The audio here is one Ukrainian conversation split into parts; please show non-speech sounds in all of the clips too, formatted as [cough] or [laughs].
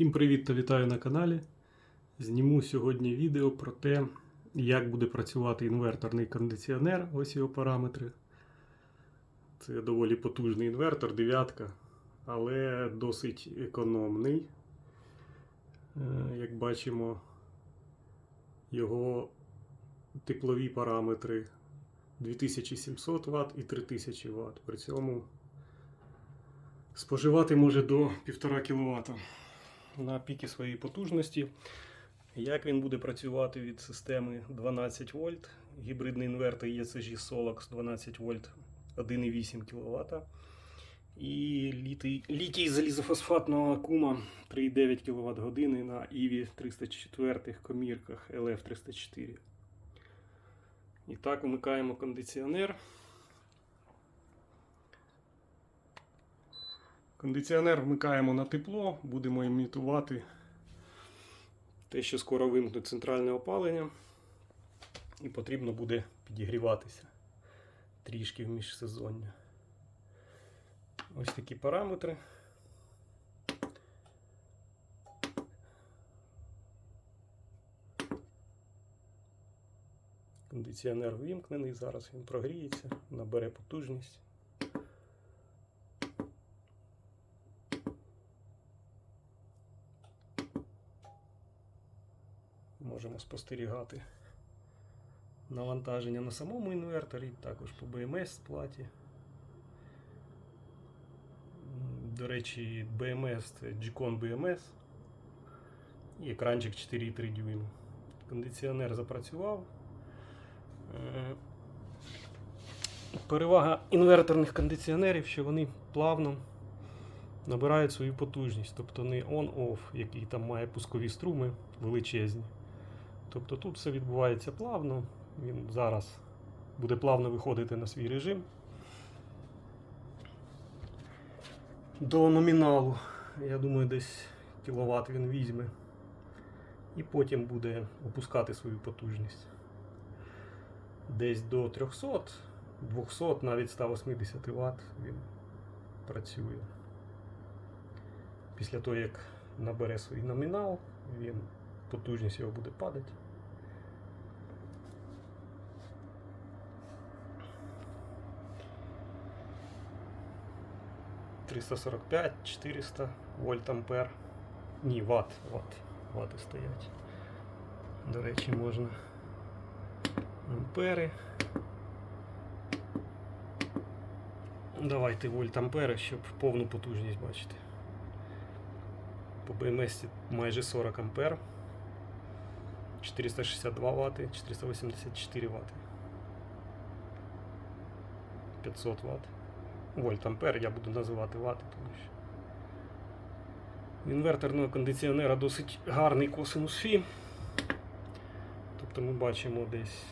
Всім привіт та вітаю на каналі. Зніму сьогодні відео про те, як буде працювати інверторний кондиціонер. Ось його параметри. Це доволі потужний інвертор, дев'ятка, але досить економний. Е, Як бачимо, його теплові параметри 2700 Вт і 3000 Вт. При цьому споживати може до 1,5 кВт на піки своєї потужності. Як він буде працювати від системи 12 вольт, гібридний інвертор ECG Solax 12 вольт 1,8 кВт. І літій, залізофосфатного акума 3,9 кВт години на IVI 304 комірках LF304. І так, вмикаємо кондиціонер. Кондиціонер вмикаємо на тепло, будемо імітувати те, що скоро вимкнуть центральне опалення, і потрібно буде підігріватися трішки в міжсезоння. Ось такі параметри. Кондиціонер вимкнений, зараз він прогріється, набере потужність. Можемо спостерігати навантаження на самому інверторі, також по BMS платі. До речі, BMS це G-Con BMS і екранчик 4,3 дюйма. Кондиціонер запрацював. Е, Перевага інверторних кондиціонерів, що вони плавно набирають свою потужність, тобто не on-off, який там має пускові струми величезні. Тобто тут все відбувається плавно. Він зараз буде плавно виходити на свій режим. До номіналу, я думаю, десь кіловат він візьме. І потім буде опускати свою потужність. Десь до 300, 200, навіть 180 Вт він працює. Після того, як набере свій номінал, він потужність його буде падати. Триста сорок п'ять, 400 вольт ампер. Ні, ватт, ватт, вати стоять. До речі, можна ампери. Давайте вольт ампери, щоб повну потужність бачити. По BMS майже 40 ампер. 462 Вт, 484 Вт. 500 Вт. Вольт ампер я буду називати вати, тому що. В інверторного кондиціонера досить гарний косинус Фі. Тобто ми бачимо десь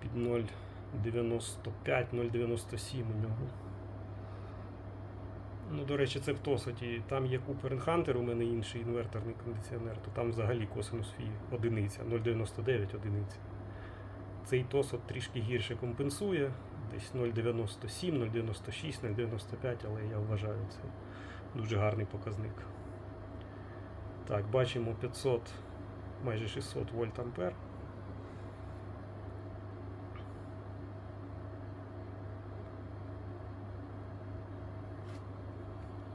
під 0,95-0,97 у нього. Ну, до речі, це в Тосоті. Там є Cooper Hunter, у мене інший інверторний кондиціонер, то там взагалі косинус фі одиниця, 0,99 одиниця. Цей Тосот трішки гірше компенсує, десь 0,97, 0,96, 0,95, але я вважаю це дуже гарний показник. Так, бачимо 500, майже 600 вольт ампер.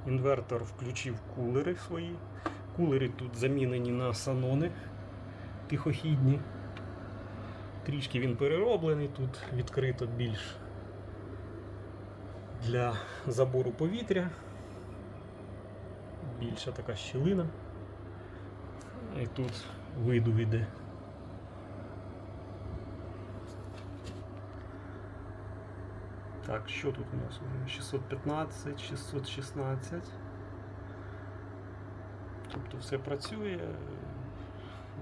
Інвертор включив кулери свої. Кулери тут замінені на санони тихохідні. Трішки він перероблений, тут відкрито більш для забору повітря. Більша така щілина. І тут виду йде. Так, що тут у нас? 615, 616. Тобто все працює.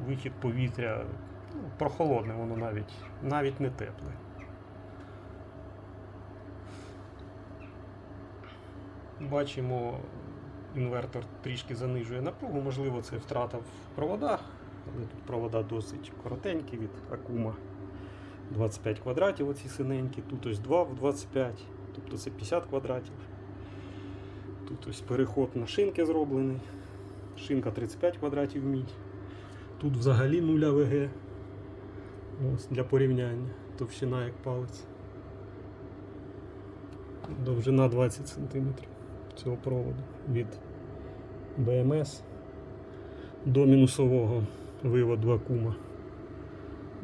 Вихід повітря ну, прохолодне, воно навіть, навіть не тепле. Бачимо, інвертор трішки занижує напругу, можливо, це втрата в проводах, але тут провода досить коротенькі від акума. 25 квадратів оці синенькі, тут ось 2 в 25, тобто це 50 квадратів. Тут ось переход на шинки зроблений. Шинка 35 квадратів мідь. Тут взагалі 0 АВГ. Ось для порівняння. Товщина як палець. Довжина 20 см цього проводу від БМС до мінусового виводу акума.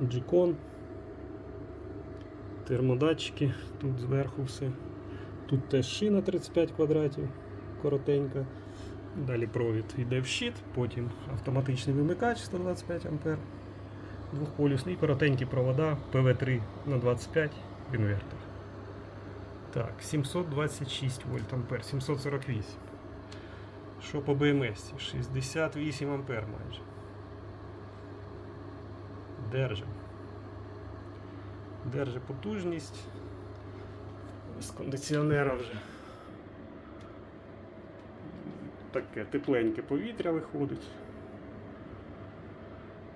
Джикон. Термодатчики, тут зверху все. Тут теж шина 35 квадратів, коротенька. Далі провід йде в щит, потім автоматичний вимикач 125 А, двохполюсний, коротенькі провода ПВ3 на 25 в інвертор. Так, 726 вольт ампер, 748. Що по БМС? 68 ампер майже. Держим. Держи потужність. З кондиціонера вже. Таке тепленьке повітря виходить.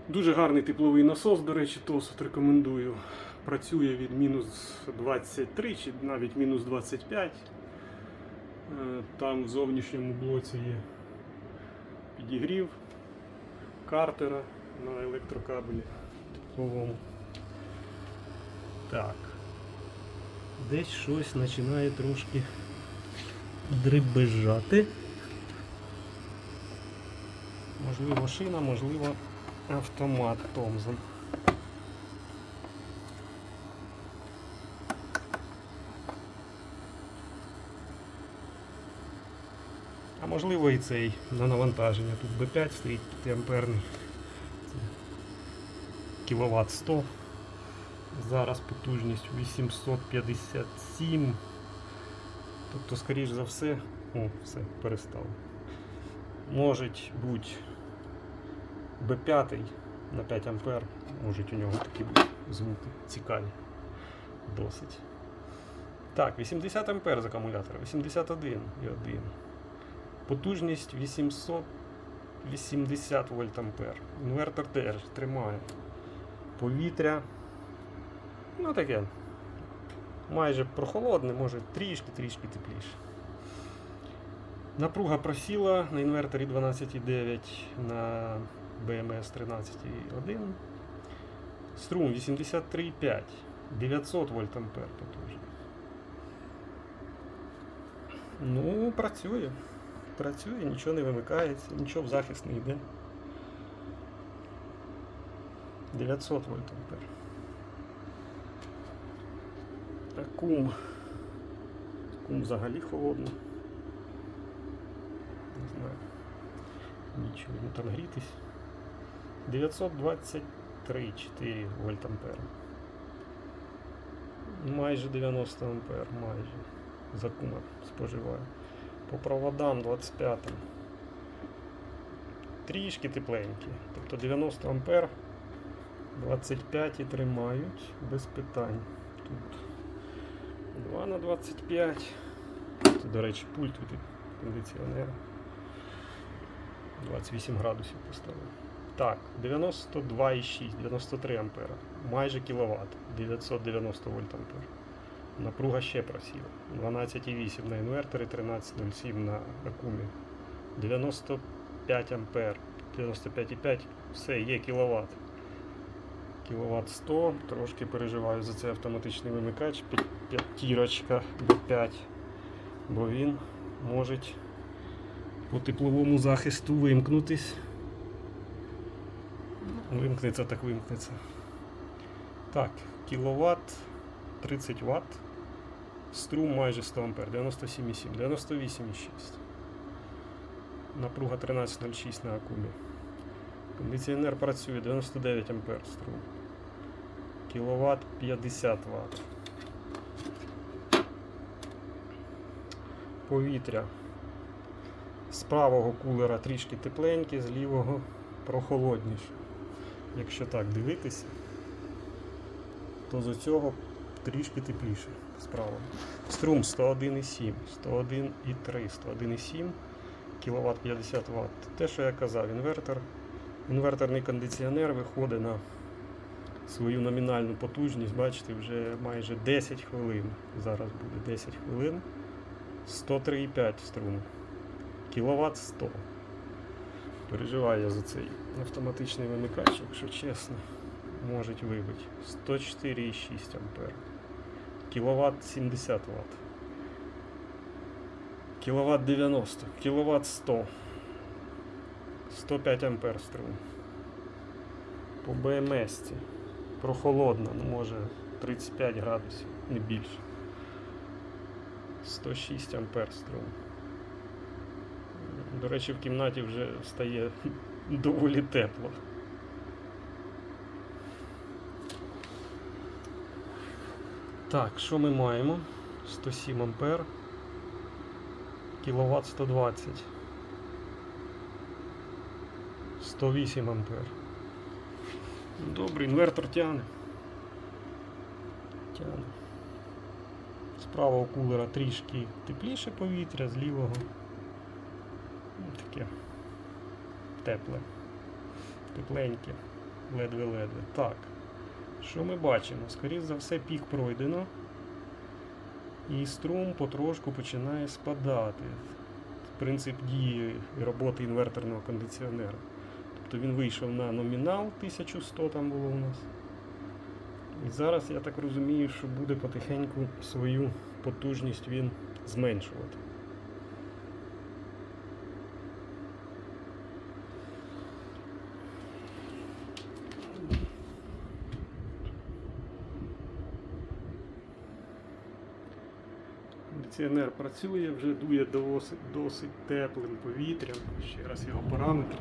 Дуже гарний тепловий насос, до речі, ТОС рекомендую. Працює від мінус 23 чи навіть мінус 25. Е, Там в зовнішньому блоці є підігрів картера на електрокабелі тепловому. Так. Десь щось починає трошки дребезжати. Можливо, шина, можливо, автомат Томзон. А можливо і цей на навантаження. Тут B5 стоїть 5 амперний. Кіловат 100. Зараз потужність 857. Тобто, скоріш за все, о, все, перестав. Може бути B5 на 5 ампер, можуть у нього такі звуки цікаві. Досить. Так, 80 ампер з акумулятора, 81 і 1. Потужність 880 вольт ампер. Інвертор теж тримає. Повітря. Ну таке. Майже прохолодне, може трішки-трішки тепліше. Напруга просіла на інверторі 12,9 на BMS 13,1. Струм 83,5. 900 вольт ампер потужність. Ну, працює. Працює, нічого не вимикається, нічого в захист не йде. 900 вольт ампер. А кум. Кум взагалі холодний. Не знаю. Нічого йому там грітись. 923 4 вольт ампера. Майже 90 ампер, майже. За кума споживає. По проводам 25 трішки тепленькі. Тобто 90 ампер 25 і тримають без питань. Тут 2 на 25. Це, до речі, пульт від кондиціонера. 28 градусів поставив. Так, 92,6, 93 ампера. Майже кіловат. 990 вольт ампер. Напруга ще просіла. 12,8 на інверторі, 13,07 на акумі. 95 ампер. 95,5. Все, є кіловат. Кіловат 100. Трошки переживаю за цей автоматичний вимикач. П'я- П'ятірочка B5. Бо він може по тепловому захисту вимкнутись. Вимкнеться, так вимкнеться. Так, кіловат 30 Вт. Струм майже 100 А, 97,7, 98,6. Напруга 13,06 на акумі. Кондиціонер працює 99 А струм. Кіловат 50 Вт. Повітря. З правого кулера трішки тепленьке, з лівого прохолодніше. Якщо так дивитися, то з цього трішки тепліше справа. Струм 101,7, 101,3, 101,7 кВт 50 Вт. Те, що я казав, інвертор, інверторний кондиціонер виходить на свою номінальну потужність, бачите, вже майже 10 хвилин. Зараз буде 10 хвилин. 103,5 струм. Кіловат 100. Переживаю я за цей автоматичний вимикач, якщо чесно, можуть вибити. 104,6 ампер. Кіловат 70 Вт. Кіловат 90, кіловат 100. 105 ампер струм. По БМС. Прохолодно, ну може 35 градусів, не більше. 106 ампер струм. До речі, в кімнаті вже стає [laughs] доволі тепло. Так, що ми маємо? 107 ампер. Кіловат 120. 108 ампер. Добре, інвертор тягне. Тягне. Правого кулера трішки тепліше повітря, з лівого ну, таке тепле, тепленьке, ледве-ледве. Так, що ми бачимо? Скоріше за все, пік пройдено. І струм потрошку починає спадати. Принцип дії і роботи інверторного кондиціонера. Тобто він вийшов на номінал 1100 там було у нас. І зараз я так розумію, що буде потихеньку свою потужність він зменшувати. Кондиціонер працює, вже дує досить, досить теплим повітрям. Ще раз його параметри.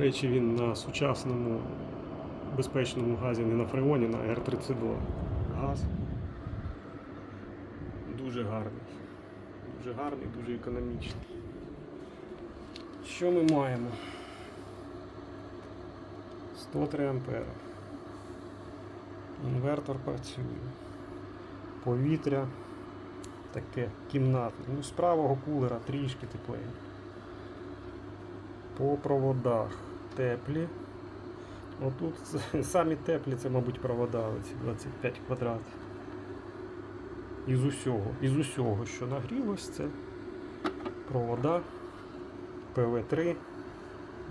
Речі, він на сучасному безпечному газі, не на фреоні, на R32 газ. Дуже гарний. Дуже гарний, дуже економічний. Що ми маємо? 103 ампера. Інвертор працює. Повітря таке кімнатне. Ну, з правого кулера трішки теплее. По проводах теплі. Отут [laughs] самі теплі це, мабуть, провода, оці 25 квадратів. Із усього, із усього, що нагрілось, це провода ПВ3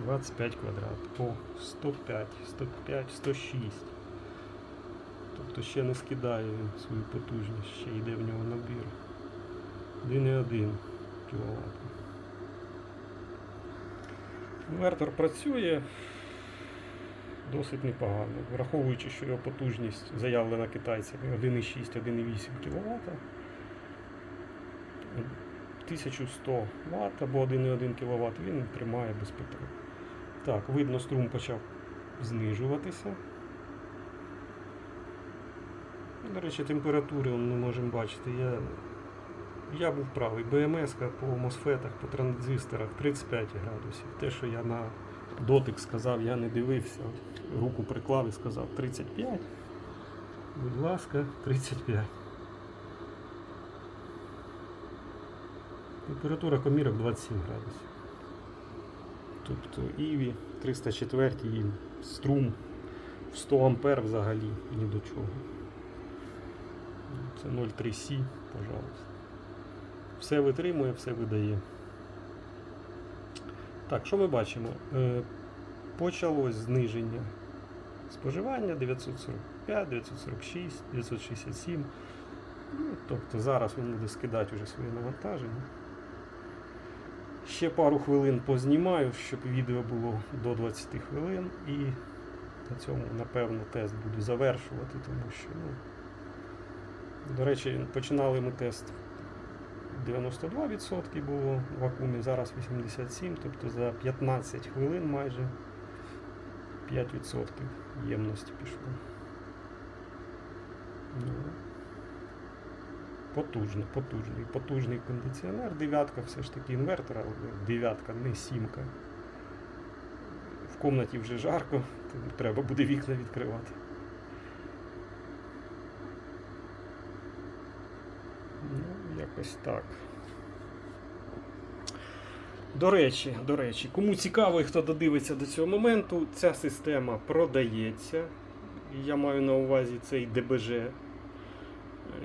25 квадрат по 105, 105, 106. Тобто ще не скидає він свою потужність, ще йде в нього набір. 1,1 кВт. Інвертор працює досить непогано, враховуючи, що його потужність заявлена китайцями 1,6, 1,8 кВт. 1100 Вт або 1,1 кВт він тримає без питань. Так, видно, струм почав знижуватися. До речі, температури ми можемо бачити. Я, я був правий. БМС по мосфетах, по транзисторах 35 градусів. Те, що я на дотик сказав, я не дивився. Руку приклав і сказав 35. Будь ласка, 35. Температура комірок 27 градусів. Тобто Іві 304 і струм в 100 ампер взагалі ні до чого. Це 0,3С, пожалуйста. Все витримує, все видає. Так, що ми бачимо? Е, Почалось зниження споживання 945, 946, 967. Ну, тобто зараз він буде скидати вже своє навантаження. Ще пару хвилин познімаю, щоб відео було до 20 хвилин і на цьому, напевно, тест буду завершувати, тому що, ну, до речі, починали ми тест 92% було в вакуумі, зараз 87%, тобто за 15 хвилин майже 5% ємності пішло. Ну, Потужний, потужний, потужний кондиціонер. Дев'ятка все ж таки інвертор, але дев'ятка, не сімка. В кімнаті вже жарко, треба буде вікна відкривати. Ну, якось так. До речі, до речі, кому цікаво і хто додивиться до цього моменту, ця система продається. Я маю на увазі цей ДБЖ.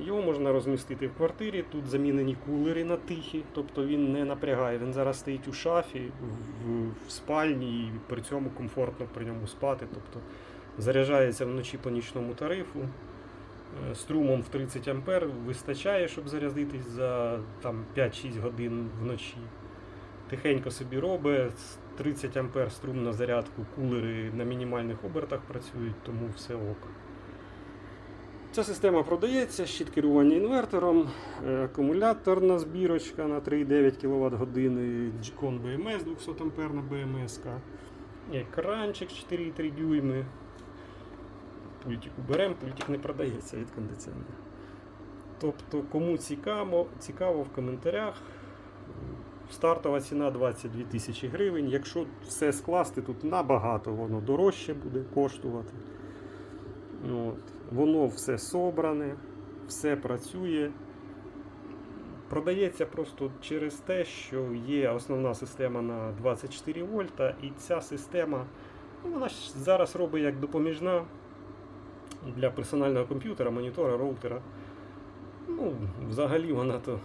Його можна розмістити в квартирі. Тут замінені кулери на тихі, тобто він не напрягає. Він зараз стоїть у шафі, в, в спальні і при цьому комфортно при ньому спати. Тобто заряджається вночі по нічному тарифу. Е, Струмом в 30 А вистачає, щоб зарядитись за там, 5-6 годин вночі. Тихенько собі робить, 30 А струм на зарядку, кулери на мінімальних обертах працюють, тому все ок. Ця система продається, щит керування інвертором, е, акумуляторна збірочка на 3,9 кВт години, G-Con BMS 200 А BMS, екранчик 4,3 дюйми. Пультик уберемо, пультик не продається від кондиціонера. Тобто, кому цікаво, цікаво в коментарях. Стартова ціна 22 тисячі гривень. Якщо все скласти, тут набагато воно дорожче буде коштувати. От. Воно все собране, все працює. Продається просто через те, що є основна система на 24 вольта, і ця система ну, вона зараз робить як допоміжна для персонального комп'ютера, монітора, роутера. Ну, взагалі вона то.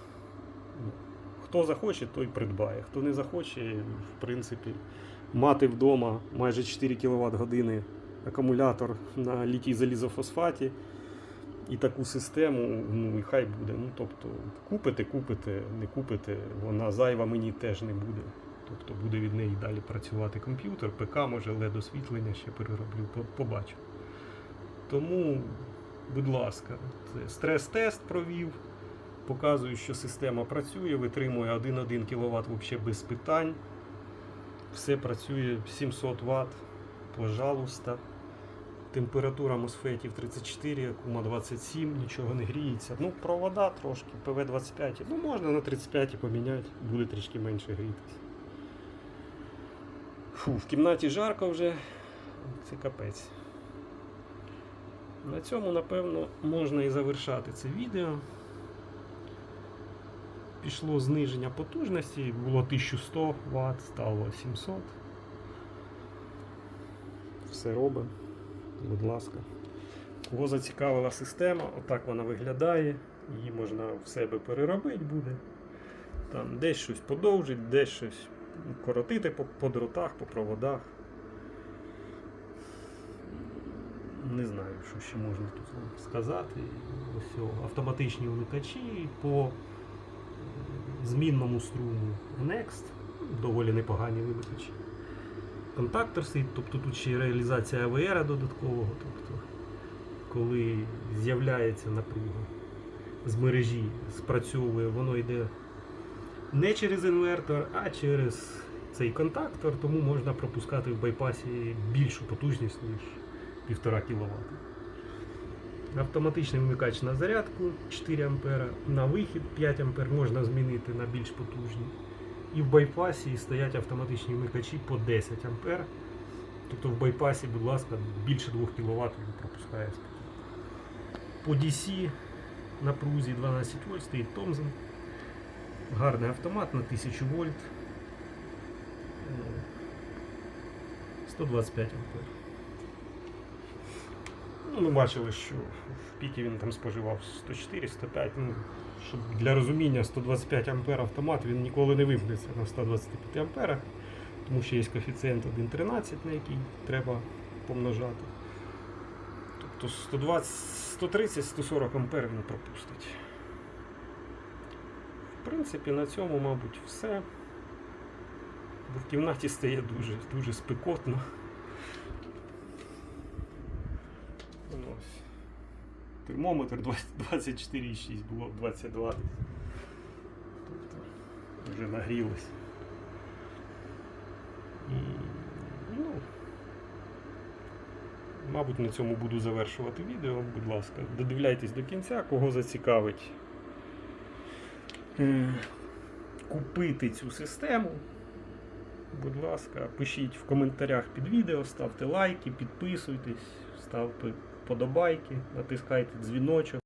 Хто захоче, той придбає. Хто не захоче, в принципі, мати вдома майже 4 кВт години акумулятор на літій залізофосфаті і таку систему, ну і хай буде. Ну, тобто, купите, купите, не купите, вона зайва мені теж не буде. Тобто буде від неї далі працювати комп'ютер, ПК, може LED освітлення ще перероблю, побачу. Тому, будь ласка, стрес-тест провів. Показую, що система працює, витримує 1,1 кВт взагалі без питань. Все працює 700 Вт. Пожалуйста. Температура мосфетів 34, акума 27, нічого не гріється. Ну, провода трошки, ПВ-25. Ну, можна на 35 поміняти, буде трішки менше грітися. Фу, в кімнаті жарко вже. Це капець. На цьому, напевно, можна і завершати це відео. Пішло зниження потужності, було 1100 Вт, стало 700. Все робить, будь ласка. Кого зацікавила система, отак вона виглядає. Її можна в себе переробити буде. Там десь щось подовжить, десь щось коротити по, по дротах, по проводах. Не знаю, що ще можна тут вам сказати. Ось автоматичні вмикачі по змінному струму Next. Доволі непогані вимикачі. Контактор стоїть, тобто тут ще й реалізація АВР додаткового. Тобто, коли з'являється напруга з мережі, спрацьовує, воно йде не через інвертор, а через цей контактор, тому можна пропускати в байпасі більшу потужність, ніж 1,5 кВт. Автоматичний вмикач на зарядку 4 А, на вихід 5 А можна змінити на більш потужні. І в байпасі стоять автоматичні вмикачі по 10 А. Тобто в байпасі, будь ласка, більше 2 кВт він пропускає. По DC напрузі 12 вольт стоїть Thomson. Гарний автомат на 1000 вольт. Е, 125 ампер. Ну, ми бачили, що в піки він там споживав 104-105. Ну, щоб для розуміння 125 ампер автомат він ніколи не вимкнеться на 125 амперах, тому що є коефіцієнт 1,13, на який треба помножати. Тобто 130-140 ампер він пропустить. В принципі, на цьому, мабуть, все. Бо в кімнаті стає дуже, дуже спекотно. Ось. Термометр 24,6 [laughs] було б 22. Тобто вже нагрілось. Ну, мабуть, на цьому буду завершувати відео. Будь ласка, додивляйтесь до кінця, кого зацікавить е, купити цю систему. Будь ласка, пишіть в коментарях під відео, ставте лайки, підписуйтесь, ставте подобайки, натискайте дзвіночок.